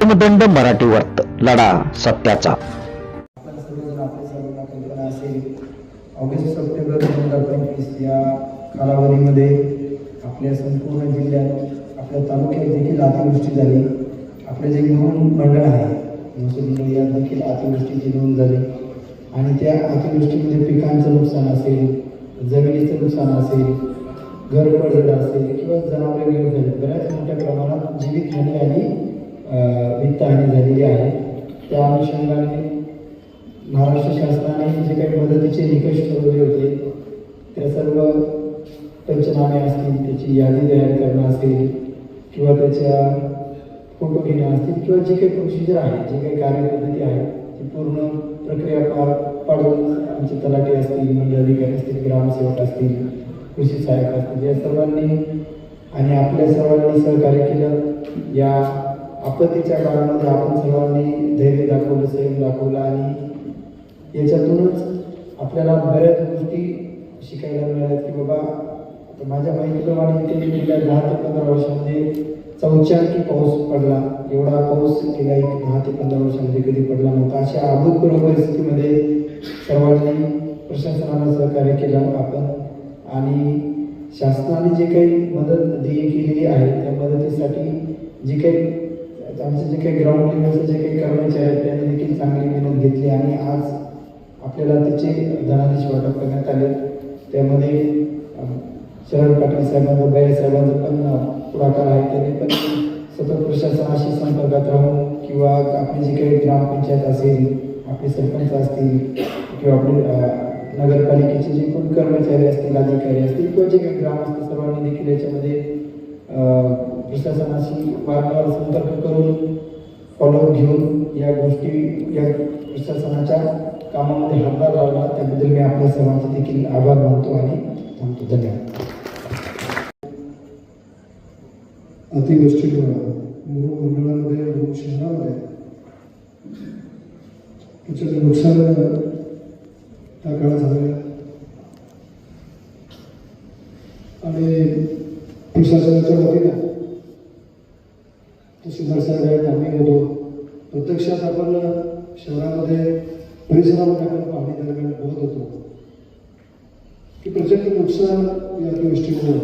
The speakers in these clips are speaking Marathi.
दंड मराठी वर्त लढा सत्याचा. आपल्या असेल ऑगस्ट सप्टेंबर दोन हजार पंचवीस या कालावधीमध्ये आपल्या संपूर्ण जिल्ह्यात आपल्या तालुक्यात देखील अतिवृष्टी झाली आपले जे गृह मंडळ आहे महसूल मंडळ यात देखील अतिवृष्टीची नोंद झाली आणि त्या अतिवृष्टीमध्ये पिकांचं नुकसान असेल जमिनीचं नुकसान असेल घर पडलेलं असेल किंवा जनावरे गेले बऱ्याच मोठ्या प्रमाणात जीवितहानी आणि अं, वित्तहानी झालेली आहे. त्या अनुषंगाने महाराष्ट्र शासनाने जे काही मदतीचे निकष ठरवले होते त्या सर्व पंचनामे असतील त्याची यादी तयार करणं असेल किंवा त्याच्या फोटो घेणं असतील किंवा जे काही प्रोसिजर आहे जे काही कार्यपद्धती आहे ती पूर्ण प्रक्रिया पार पाडून आमचे तलाठी असतील मंडळ अधिकारी असतील ग्रामसेवक असतील कृषी सहाय्यक असतील या सर्वांनी आणि आपल्या सर्वांनी सहकार्य केलं. या आपत्तीच्या काळामध्ये आपण सर्वांनी धैर्य दाखवलं संयम दाखवला आणि याच्यातूनच आपल्याला बऱ्याच गोष्टी शिकायला मिळाल्यात की बाबा आता माझ्या माहितीप्रमाणे इथे गेल्या दहा ते पंधरा वर्षामध्ये चौचांकी पाऊस पडला. एवढा पाऊस गेल्या एक दहा ते पंधरा वर्षामध्ये कधी पडला नव्हता. अशा अभूतपूर्व परिस्थितीमध्ये सर्वांनी प्रशासनाला सहकार्य केलं आपण. आणि शासनाने जे काही मदत देय केलेली आहे त्या मदतीसाठी जी काही आमचे जे काही ग्राउंड लेवलचे जे काही कर्मचारी आहेत त्यांनी देखील चांगली मेहनत घेतली आणि आज आपल्याला त्याचे धनादेश वाटप करण्यात आले. त्यामध्ये शरद पाटील साहेबांचा बैर साहेबांचं पण पुढाकार आहे. त्यांनी पण सतत प्रशासनाशी संपर्कात राहून किंवा आपली जी काही ग्रामपंचायत असेल आपले सरपंच असतील किंवा आपले नगरपालिकेचे जे कोण कर्मचारी असतील अधिकारी असतील किंवा जे काही ग्रामस्थ सर्वांनी देखील याच्यामध्ये प्रशासनाशी वारंवार संपर्क करून फॉलोअप घेऊन या गोष्टी या प्रशासनाच्या कामामध्ये हातभार लावला. त्याबद्दल मी आपल्या सर्वांचे देखील आभार मानतो आणि थांबतो. धन्यवाद. अतिवृष्टी मुरुड मंडळामध्ये मुरुड शहरामध्ये प्रचंड नुकसान त्या काळात झालेलं आणि प्रशासनाच्या वतीनं तहसीलदार आहेत आम्ही गेलो प्रत्यक्षात आपण शहरामध्ये परिसरामध्ये आपण पाहणी दरम्यान बोलत होतो. की प्रचंड नुकसान या अतिवृष्टीमुळं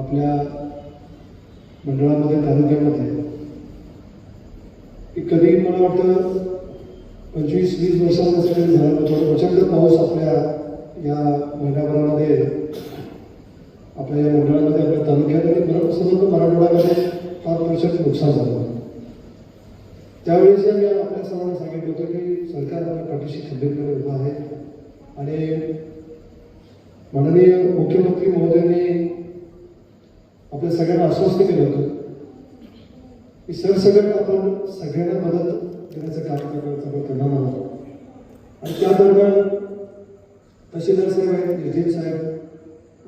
आपल्या मंडळामध्ये तालुक्यामध्ये. की कधी मला वाटतं पंचवीस वीस वर्षांपासून झालं प्रचंड पाऊस आपल्या या महिन्याभरामध्ये आपल्या या मंडळामध्ये आपल्या तालुक्यामध्ये आणि मराठवाड्यामध्ये फार प्रचंड नुकसान झालं. त्यावेळेस मी आपल्या सर्वांना सांगितलं होतं की सरकार आपल्या पाठीशी खंबीरपणे उभं आहे. आणि माननीय मुख्यमंत्री महोदयांनी आपल्या सगळ्यांना आश्वस्त केलं होतं की सरसगट आपण सगळ्यांना मदत देण्याचं काम करण्याचा आपण करणार आहोत. आणि त्या दरम्यान तहसीलदार साहेब आहेत एजीएम साहेब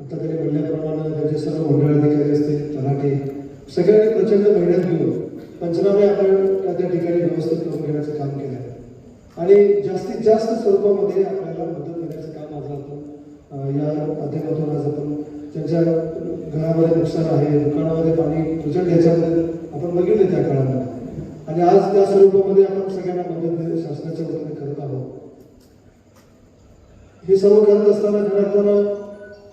आता त्यांनी म्हणल्याप्रमाणे त्यांचे सर्व मंडळ अधिकारी असतील तलाठी सगळ्यांनी प्रचंड मेहनत घेऊन पंचनामे आपण त्या त्या ठिकाणी व्यवस्थित करून घेण्याचं काम केलं आहे आणि जास्तीत जास्त स्वरूपामध्ये आपल्याला मदत करण्याचं काम आज आपण या माध्यमातून आज आपण ज्यांच्या घरामध्ये नुकसान आहे दुकानामध्ये पाणी प्रचंड घ्यायच्यामध्ये आपण बघितले त्या काळामध्ये. आणि आज त्या स्वरूपामध्ये आपण सगळ्यांना मदत शासनाच्या वतीने करत आहोत. हे सर्व करत असताना खऱ्या अर्थानं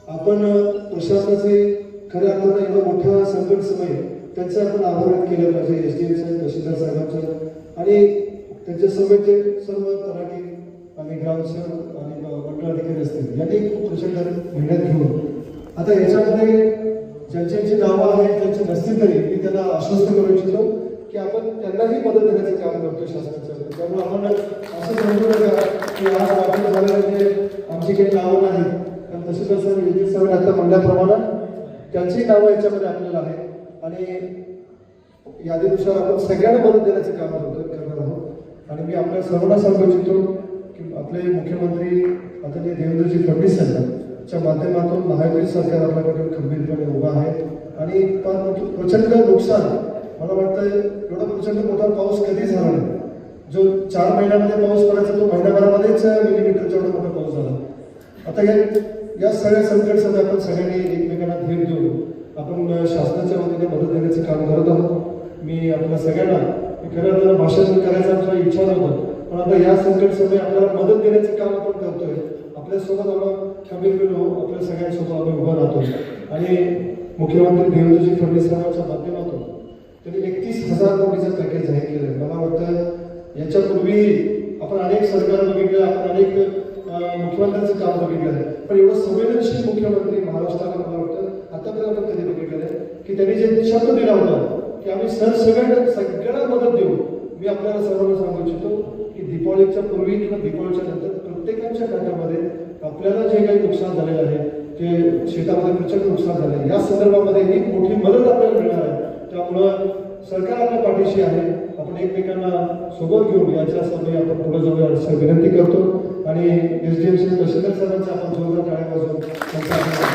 आपण प्रशासनाचे खऱ्या अर्थानं एवढा मोठा संकट समय त्यांचं आपण आभार केलं पाहिजे. एस डी एम साहेब तहसीलदार साहेबांचं. आणि त्यांच्या समेतचे सर्व तलाठी आणि ग्रामसेवक आणि मंडळ अधिकारी असतील यांनी खूप प्रचंड मेहनत घेऊन. आता याच्यामध्ये ज्यांची नावं आहेत त्यांची नसतील तरी मी त्यांना आश्वस्त करू इच्छितो की आपण त्यांनाही मदत देण्याचं काम करतो शासनाच्या त्यामुळे आपण असं समजू नका की आज वाटत झालं म्हणजे आमची काही नावं नाही कारण तसे तसं विजय साहेब आता म्हणल्याप्रमाणे त्यांचीही नावं याच्यामध्ये आपल्याला आहेत. आणि यादीनुसार आपण सगळ्यांना मदत देण्याचं काम करणार आहोत. आणि मी आपल्या सर्वांना सांगू इच्छितो की आपले मुख्यमंत्री आदरणीय देवेंद्रजी फडणवीस यांच्या माध्यमातून महायुती सरकार आपल्याकडे खंबीरपणे उभा आहे. आणि प्रचंड नुकसान मला वाटतं एवढा प्रचंड मोठा पाऊस कधी झाला नाही. जो चार महिन्यामध्ये पाऊस पडायचा तो महिन्याभरामध्येच मिलीमीटरचा एवढा मोठा पाऊस झाला. आता या या सगळ्या संकट आपण सगळ्यांनी एकमेकांना भेट देऊन आपण शासनाच्या वतीने मदत देण्याचं काम करत आहोत मी आपल्या सगळ्यांना खरं तर भाषण करायचा आमचा इच्छा नव्हतं पण आता या संकट समय आपल्याला मदत देण्याचं काम आपण करतोय. आपल्यासोबत आपण खंबीरपणे आपल्या सगळ्यांसोबत आम्ही उभं राहतो. आणि मुख्यमंत्री देवेंद्रजी फडणवीस साहेबांच्या माध्यमातून त्यांनी एकतीस हजार कोटीचं पॅकेज जाहीर केलं मला वाटतं याच्यापूर्वी आपण अनेक सरकार बघितले आपण अनेक मुख्यमंत्र्यांचं काम बघितलं आहे. पण एवढं संवेदनशील मुख्यमंत्री महाराष्ट्राला मला वाटतं आतापर्यंत आपण कधी बघितलं आहे की त्यांनी जे शब्द दिला होता की आम्ही सर सगळ्यांना सगळ्यांना मदत देऊ. मी आपल्याला सर्वांना सांगू इच्छितो की दीपावलीच्या पूर्वी किंवा दीपावलीच्या नंतर प्रत्येकाच्या खात्यामध्ये आपल्याला जे काही नुकसान झालेलं आहे जे शेतामध्ये प्रचंड नुकसान झाले आहे, या संदर्भामध्ये एक मोठी मदत आपल्याला मिळणार आहे. त्यामुळं सरकार आपल्या पाठीशी आहे. आपण एकमेकांना सोबत घेऊन याच्या सभेत आपण पुढे जाऊया. असं विनंती करतो. आणि एस डी एम सी तहसीलदार साहेबांचा आपण जोरदार टाळ्या वाजवून त्यांचा आभार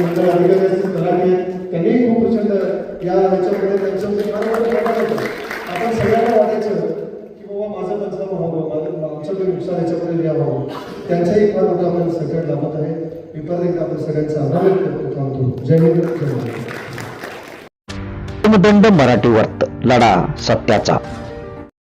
मंडळ अधिकारी असतील तलाठी आहेत त्यांनीही खूप प्रचंड या ह्याच्यामध्ये त्यांच्यामध्ये फार आपण सगळ्यांना वाटायचं की बाबा माझं पंचनामा व्हावं माझं आमचं काही नुकसान याच्यामध्ये यावं त्यांचाही फार मोठा आपण संकट लाभत आहे. मी परत एकदा आपण सगळ्यांचा आभार व्यक्त करतो. थांबतो जय हिंद जय महाराष्ट्र. मराठी वर्त लढा सत्याचा